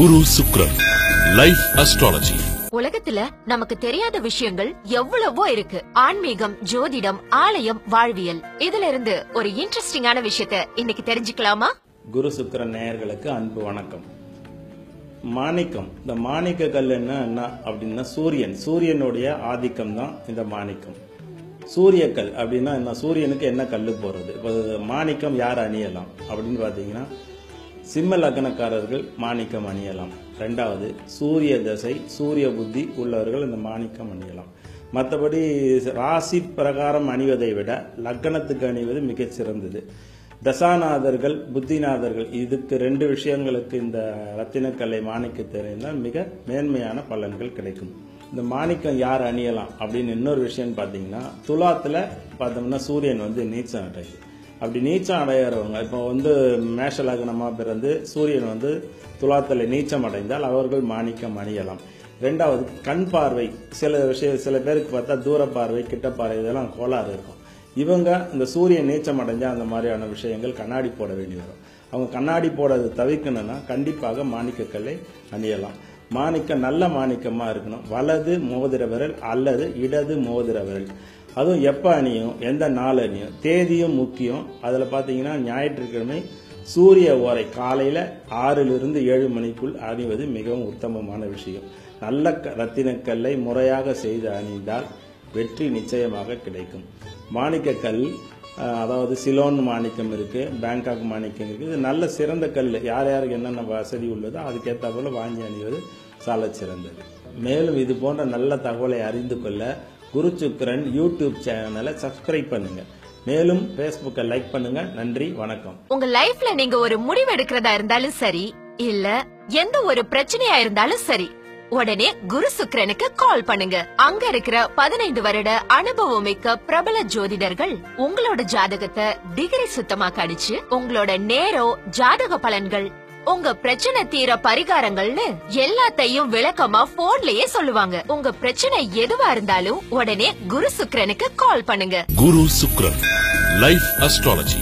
குரு சுக்ரன் life astrology உலகத்துல நமக்கு தெரியாத விஷயங்கள் எவ்வளவோ இருக்கு. ஆன்மீகம் ஜோதிடம் ஆலயம் வாழ்வியல். இதுல இருந்து ஒரு இன்ட்ரெஸ்டிங்கான விஷயத்த இன்னைக்கு தெரிஞ்சுக்கலாமா? குரு சுக்கிரன் நேயர்களுக்கு அன்பு வணக்கம். மாணிக்கம். இந்த மாணிக்க கல் என்ன என்ன அப்படின்னா சூரியன். சூரியனுடைய ஆதிக்கம் தான் இந்த மாணிக்கம். சூரியக்கல் அப்படின்னா என்ன சூரியனுக்கு என்ன கல் போறது இப்போ மாணிக்கம் யார் அணியலாம் அப்படின்னு பார்த்தீங்கன்னா சிம்ம லக்னக்காரர்கள் மாணிக்கம் அணியலாம். ரெண்டாவது சூரிய தசை சூரிய புத்தி உள்ளவர்கள் இந்த மாணிக்கம் அணியலாம். மற்றபடி ராசி பிரகாரம் அணிவதை விட லக்னத்துக்கு அணிவது மிகச்சிறந்தது தசாநாதர்கள் புத்திநாதர்கள் இதுக்கு ரெண்டு விஷயங்களுக்கு இந்த ரத்தினக்கலை மாணிக்க தெரிந்தால் மிக மேன்மையான பலன்கள் கிடைக்கும். இந்த மாணிக்கம் யார் அணியலாம் அப்படின்னு இன்னொரு விஷயம் பார்த்தீங்கன்னா துலாத்தில் பார்த்தோம்னா சூரியன் வந்து நீச்சம் அடையுது அப்படி நீச்சம் அடையிறவங்க இப்போ வந்து மேஷ லக்னமாக பிறந்து சூரியன் வந்து துலாத்தில் நீச்சம் அடைந்தால் அவர்கள் மாணிக்கம் அணியலாம். ரெண்டாவது கண் பார்வை சில விஷய சில பேருக்கு பார்த்தா தூர பார்வை கிட்ட பார்வை இதெல்லாம் கோளாறு இருக்கும். இவங்க இந்த சூரியன் நீச்சம் அடைஞ்சால் அந்த மாதிரியான விஷயங்கள் கண்ணாடி போட வேண்டி வரும். அவங்க கண்ணாடி போடுறது தவிர்க்கணும்னா கண்டிப்பாக மாணிக்கக்கல்லை அணியலாம். மாணிக்கம் நல்ல மாணிக்கமாக இருக்கணும். வலது மோதிர விரல் அல்லது இடது மோதிர விரல். அதுவும் எப்போ அணியும் எந்த நாள் அணியும் தேதியும் முக்கியம். அதில் பார்த்தீங்கன்னா ஞாயிற்றுக்கிழமை சூரிய ஓரை காலையில் ஆறிலிருந்து ஏழு மணிக்குள் அணிவது மிகவும் உத்தமமான விஷயம். நல்ல க- ரத்தினக்கல்லை முறையாக செய்து அணிந்தால் வெற்றி நிச்சயமாக கிடைக்கும். மாணிக்கக்கல் அதாவது சிலோன் மாணிக்கம் இருக்கு பேங்காக் மாணிக்கம் இருக்குது இது நல்ல சிறந்த கல். யார் யாருக்கு என்னென்ன வசதி உள்ளதோ அதுக்கேற்ற போல வாங்கி அணிவது சால சிறந்தது மேலும் இது போன்ற நல்ல தகவலை அறிந்து கொள்ள குரு சுக்கரன் யூடியூப் சேனலை சப்ஸ்கிரைப் பண்ணுங்க. மேலும் ஃபேஸ்புக்கை லைக் பண்ணுங்க. நன்றி வணக்கம். உங்க லைஃப்ல நீங்க ஒரு முடிவு எடுக்கிறதா இருந்தாலும் சரி இல்ல எந்த ஒரு பிரச்சனையா இருந்தாலும் சரி உடனே குரு சுக்கரனுக்கு கால் பண்ணுங்க. அங்க இருக்கிற பதினைந்து வருட அனுபவம் மிக்க பிரபல ஜோதிடர்கள் உங்களோட ஜாதகத்தை டிகிரி சுத்தமா கடிச்சு உங்களோட நேரம் ஜாதக பலன்கள் உங்க பிரச்சனை தீர பரிகாரங்கள்னு எல்லாத்தையும் விளக்கமா போன்லயே சொல்லுவாங்க. உங்க பிரச்சனை எதுவா இருந்தாலும் உடனே குரு சுக்ரனுக்கு கால் பண்ணுங்க. குரு சுக்ரன் லைஃப் அஸ்ட்ராலஜி